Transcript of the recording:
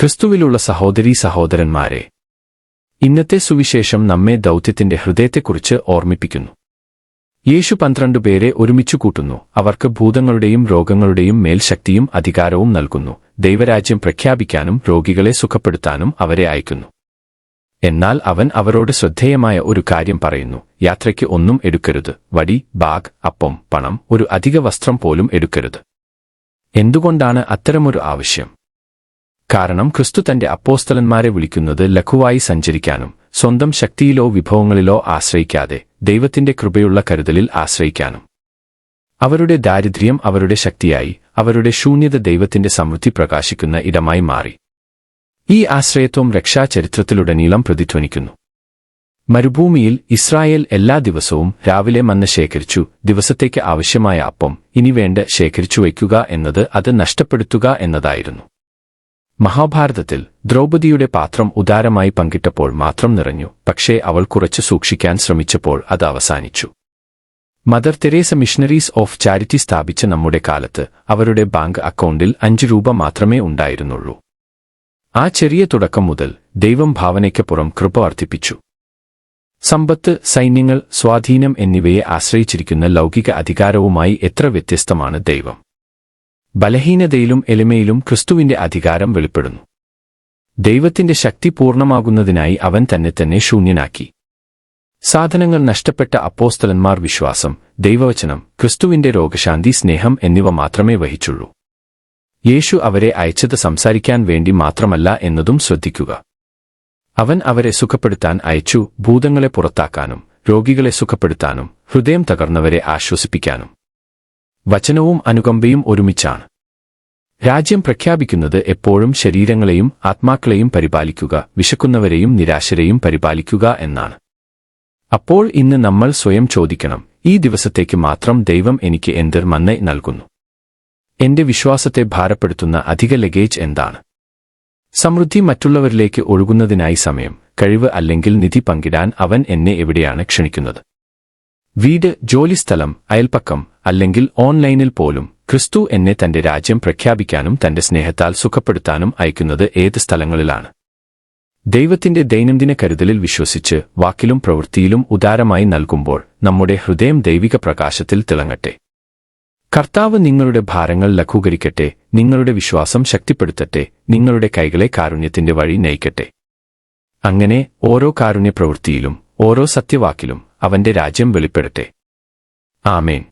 ക്രിസ്തുവിലുള്ള സഹോദരീ സഹോദരന്മാരെ ഇന്നത്തെ സുവിശേഷം നമ്മെ ദൗത്യത്തിന്റെ ഹൃദയത്തെക്കുറിച്ച് ഓർമ്മിപ്പിക്കുന്നു. യേശു പന്ത്രണ്ട് പേരെ ഒരുമിച്ചു കൂട്ടുന്നു. അവർക്ക് ഭൂതങ്ങളുടെയും രോഗങ്ങളുടെയും മേൽ ശക്തിയും അധികാരവും നൽകുന്നു. ദൈവരാജ്യം പ്രഖ്യാപിക്കാനും രോഗികളെ സുഖപ്പെടുത്താനും അവരെ അയക്കുന്നു. എന്നാൽ അവൻ അവരോട് ശ്രദ്ധേയമായ ഒരു കാര്യം പറയുന്നു. യാത്രയ്ക്ക് ഒന്നും എടുക്കരുത്. വടി ബാഗ് അപ്പം പണം ഒരു അധിക വസ്ത്രം പോലും എടുക്കരുത്. എന്തുകൊണ്ടാണ് അത്തരമൊരു ആവശ്യം? കാരണം ക്രിസ്തു തന്റെ അപ്പോസ്തലന്മാരെ വിളിക്കുന്നത് ലഘുവായി സഞ്ചരിക്കാനും സ്വന്തം ശക്തിയിലോ വിഭവങ്ങളിലോ ആശ്രയിക്കാതെ ദൈവത്തിന്റെ കൃപയുള്ള കരുതലിൽ ആശ്രയിക്കാനും. അവരുടെ ദാരിദ്ര്യം അവരുടെ ശക്തിയായി അവരുടെ ശൂന്യത ദൈവത്തിന്റെ സമൃദ്ധി പ്രകാശിക്കുന്ന ഇടമായി മാറി. ഈ ആശ്രയത്വം രക്ഷാചരിത്രത്തിലുടനീളം പ്രതിധ്വനിക്കുന്നു. മരുഭൂമിയിൽ ഇസ്രായേൽ എല്ലാ ദിവസവും രാവിലെ മന്ന് ശേഖരിച്ചു ദിവസത്തേക്ക് ആവശ്യമായ അപ്പം ഇനി വേണ്ട ശേഖരിച്ചു വയ്ക്കുക എന്നത് അത് നഷ്ടപ്പെടുത്തുക എന്നതായിരുന്നു. മഹാഭാരതത്തിൽ ദ്രൗപദിയുടെ പാത്രം ഉദാരമായി പങ്കിട്ടപ്പോൾ മാത്രം നിറഞ്ഞു പക്ഷേ അവൾ കുറച്ച് സൂക്ഷിക്കാൻ ശ്രമിച്ചപ്പോൾ അത് അവസാനിച്ചു. Mother Teresa Missionaries of Charity സ്ഥാപിച്ച നമ്മുടെ കാലത്ത് അവരുടെ ബാങ്ക് അക്കൗണ്ടിൽ അഞ്ചു രൂപ മാത്രമേ ഉണ്ടായിരുന്നുള്ളൂ. ആ ചെറിയ തുടക്കം മുതൽ ദൈവം ഭാവനയ്ക്കപ്പുറം കൃപ വർദ്ധിപ്പിച്ചു. സമ്പത്ത് സൈന്യങ്ങൾ സ്വാധീനം എന്നിവയെ ആശ്രയിച്ചിരിക്കുന്ന ലൗകിക അധികാരവുമായി എത്ര വ്യത്യസ്തമാണ് ദൈവം. ബലഹീനതയിലും എളിമയിലും ക്രിസ്തുവിന്റെ അധികാരം വെളിപ്പെടുന്നു. ദൈവത്തിന്റെ ശക്തി പൂർണമാകുന്നതിനായി അവൻ തന്നെ തന്നെ ശൂന്യനാക്കി. സാധനങ്ങൾ നഷ്ടപ്പെട്ട അപ്പോസ്തലന്മാർ വിശ്വാസം ദൈവവചനം ക്രിസ്തുവിന്റെ രോഗശാന്തി സ്നേഹം എന്നിവ മാത്രമേ വഹിച്ചുള്ളൂ. യേശു അവരെ അയച്ചത് സംസാരിക്കാൻ വേണ്ടി മാത്രമല്ല എന്നതും ശ്രദ്ധിക്കുക. അവൻ അവരെ സുഖപ്പെടുത്താൻ അയച്ചു ഭൂതങ്ങളെ പുറത്താക്കാനും രോഗികളെ സുഖപ്പെടുത്താനും ഹൃദയം തകർന്നവരെ ആശ്വസിപ്പിക്കാനും. വചനവും അനുകമ്പയും ഒരുമിച്ചാണ്. രാജ്യം പ്രഖ്യാപിക്കുന്നത് എപ്പോഴും ശരീരങ്ങളെയും ആത്മാക്കളെയും പരിപാലിക്കുക വിശക്കുന്നവരെയും നിരാശരെയും പരിപാലിക്കുക എന്നാണ്. അപ്പോൾ ഇന്ന് നമ്മൾ സ്വയം ചോദിക്കണം ഈ ദിവസത്തേക്ക് മാത്രം ദൈവം എനിക്ക് എന്തിർ മന്നെ നൽകുന്നു? എന്റെ വിശ്വാസത്തെ ഭാരപ്പെടുത്തുന്ന അധിക ലഗേജ് എന്താണ്? സമൃദ്ധി മറ്റുള്ളവരിലേക്ക് ഒഴുകുന്നതിനായി സമയം കഴിവ് അല്ലെങ്കിൽ നിധി പങ്കിടാൻ അവൻ എന്നെ എവിടെയാണ് ക്ഷണിക്കുന്നത്? വീട് ജോലിസ്ഥലം അയൽപ്പക്കം അല്ലെങ്കിൽ ഓൺലൈനിൽ പോലും ക്രിസ്തു എന്നെ തന്റെ രാജ്യം പ്രഖ്യാപിക്കാനും തന്റെ സ്നേഹത്താൽ സുഖപ്പെടുത്താനും അയക്കുന്നത് ഏത് സ്ഥലങ്ങളിലാണ്? ദൈവത്തിന്റെ ദൈനംദിന കരുതലിൽ വിശ്വസിച്ച് വാക്കിലും പ്രവൃത്തിയിലും ഉദാരമായി നൽകുമ്പോൾ നമ്മുടെ ഹൃദയം ദൈവിക പ്രകാശത്തിൽ തിളങ്ങട്ടെ. കർത്താവ് നിങ്ങളുടെ ഭാരങ്ങൾ ലഘൂകരിക്കട്ടെ നിങ്ങളുടെ വിശ്വാസം ശക്തിപ്പെടുത്തട്ടെ നിങ്ങളുടെ കൈകളെ കാരുണ്യത്തിന്റെ വഴി നയിക്കട്ടെ. അങ്ങനെ ഓരോ കാരുണ്യപ്രവൃത്തിയിലും ഓരോ സത്യവാക്കിലും അവന്റെ രാജ്യം വെളിപ്പെടട്ടെ. ആമേൻ.